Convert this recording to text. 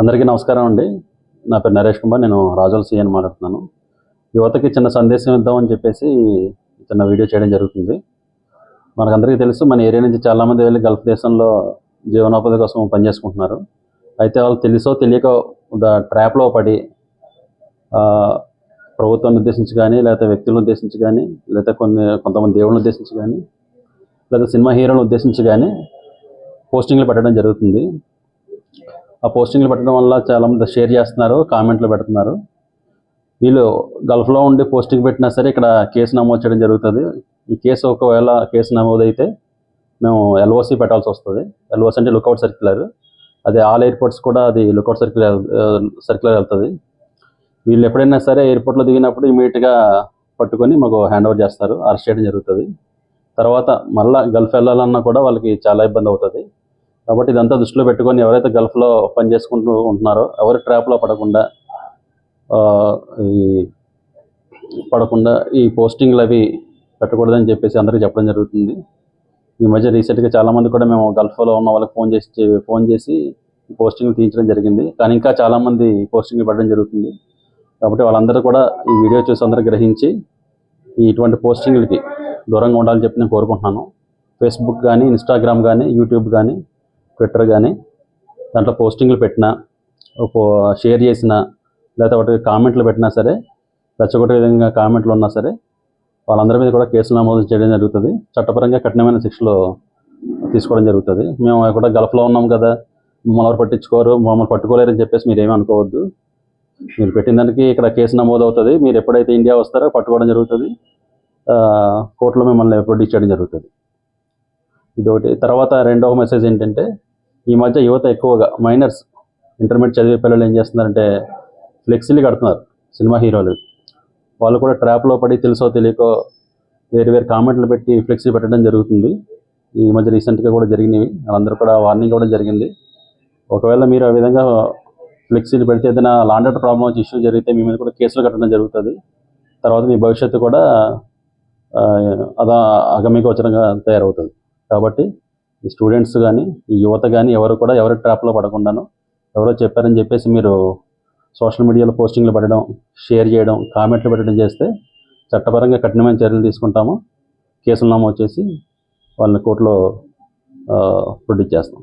అందరికీ నమస్కారం అండి. నా పేరు నరేష్ కుమార్ నేను రాజోల సీఎన్ మాట్లాడుతున్నాను. యువతకి చిన్న సందేశం ఇద్దామని చెప్పేసి చిన్న వీడియో చేయడం జరుగుతుంది. మనకందరికీ తెలుసు మన ఏరియా నుంచి చాలామంది వెళ్ళి గల్ఫ్ దేశంలో జీవనోపాధి కోసం పనిచేసుకుంటున్నారు. అయితే వాళ్ళు తెలుసో తెలియక ట్రాప్లో పడి ప్రభుత్వాన్ని ఉద్దేశించి కానీ లేకపోతే వ్యక్తులను ఉద్దేశించి కానీ లేకపోతే కొన్ని కొంతమంది దేవుళ్ళని ఉద్దేశించి కానీ లేదా సినిమా హీరోలను ఉద్దేశించి కానీ పోస్టింగ్లు పెట్టడం జరుగుతుంది. ఆ పోస్టింగ్లు పెట్టడం వల్ల చాలామంది షేర్ చేస్తున్నారు కామెంట్లు పెడుతున్నారు. వీళ్ళు గల్ఫ్లో ఉండి పోస్టింగ్ పెట్టినా సరే ఇక్కడ కేసు నమోదు చేయడం జరుగుతుంది. ఈ కేసు ఒకవేళ కేసు నమోదైతే మేము ఎల్ఓసి పెట్టాల్సి వస్తుంది. ఎల్ఓసి అంటే లుకౌట్ సర్క్యులర్ అది ఆల్ ఎయిర్పోర్ట్స్ కూడా అది లుకౌట్ సర్క్యులర్ సర్క్యులర్ వెళ్తుంది. వీళ్ళు ఎప్పుడైనా సరే ఎయిర్పోర్ట్లో దిగినప్పుడు ఇమీడియట్గా పట్టుకొని మాకు హ్యాండ్ ఓవర్ చేస్తారు. అరెస్ట్ చేయడం జరుగుతుంది. తర్వాత మళ్ళీ గల్ఫ్ వెళ్ళాలన్నా కూడా వాళ్ళకి చాలా ఇబ్బంది అవుతుంది. కాబట్టి ఇదంతా దృష్టిలో పెట్టుకొని ఎవరైతే గల్ఫ్లో పని చేసుకుంటూ ఉంటున్నారో ఎవరి ట్రాప్లో పడకుండా ఈ పడకుండా ఈ పోస్టింగ్లు అవి పెట్టకూడదని చెప్పేసి అందరికీ చెప్పడం జరుగుతుంది. ఈ మధ్య రీసెంట్గా చాలామంది కూడా మేము గల్ఫ్లో ఉన్న వాళ్ళకి ఫోన్ చేసి ఫోన్ చేసి పోస్టింగ్లు తీయించడం జరిగింది. కానీ ఇంకా చాలామంది పోస్టింగ్లు పెట్టడం జరుగుతుంది. కాబట్టి వాళ్ళందరూ కూడా ఈ వీడియో చూసి అందరూ గ్రహించి ఇటువంటి పోస్టింగ్లకి దూరంగా ఉండాలని చెప్పి నేను కోరుకుంటున్నాను. ఫేస్బుక్ కానీ ఇన్స్టాగ్రామ్ కానీ యూట్యూబ్ కానీ ట్విట్టర్ కానీ దాంట్లో పోస్టింగ్లు పెట్టినా ఒక షేర్ చేసినా లేకపోతే ఒకటి కామెంట్లు పెట్టినా సరే రెచ్చగొట్టే విధంగా కామెంట్లు ఉన్నా సరే వాళ్ళందరి మీద కూడా కేసులు నమోదు చేయడం జరుగుతుంది. చట్టపరంగా కఠినమైన శిక్షలు తీసుకోవడం జరుగుతుంది. మేము కూడా గల్ఫ్లో ఉన్నాం కదా మమ్మల్ని ఎవరు పట్టించుకోరు మమ్మల్ని పట్టుకోలేరని చెప్పేసి మీరు ఏమీ అనుకోవద్దు. మీరు పెట్టిన దానికి ఇక్కడ కేసు నమోదు అవుతుంది మీరు ఎప్పుడైతే ఇండియా వస్తారో పట్టుకోవడం జరుగుతుంది. కోర్టులో మిమ్మల్ని ప్రొడ్యూస్ చేయడం జరుగుతుంది. ఇదొకటి. తర్వాత రెండవ మెసేజ్ ఏంటంటే ఈ మధ్య యువత ఎక్కువగా మైనర్స్ ఇంటర్మీడియట్ చదివే పిల్లలు ఏం చేస్తున్నారంటే ఫ్లెక్సీలు కడుతున్నారు సినిమా హీరోలు. వాళ్ళు కూడా ట్రాప్లో పడి తెలుసో తెలియకో వేరు వేరు కామెంట్లు పెట్టి ఫ్లెక్సీ పెట్టడం జరుగుతుంది. ఈ మధ్య రీసెంట్గా కూడా జరిగినవి. వాళ్ళందరూ కూడా వార్నింగ్ కూడా జరిగింది. ఒకవేళ మీరు ఆ విధంగా ఫ్లెక్సీలు పెడితే ఏదైనా లాండర్ ప్రాబ్లం వచ్చి ఇష్యూ జరిగితే మీ మీద కూడా కేసులు కట్టడం జరుగుతుంది. తర్వాత మీ భవిష్యత్తు కూడా అదా అగమ్యగోచరంగా తయారవుతుంది. కాబట్టి ఈ స్టూడెంట్స్ కానీ ఈ యువత కానీ ఎవరు కూడా ఎవరి ట్రాప్లో పడకుండాను ఎవరో చెప్పారని చెప్పేసి మీరు సోషల్ మీడియాలో పోస్టింగ్లు పెట్టడం షేర్ చేయడం కామెంట్లు పెట్టడం చేస్తే చట్టపరంగా కఠినమైన చర్యలు తీసుకుంటాము. కేసులు నమోదు చేసి వాళ్ళని కోర్టులో ప్రొడ్యూస్ చేస్తాం.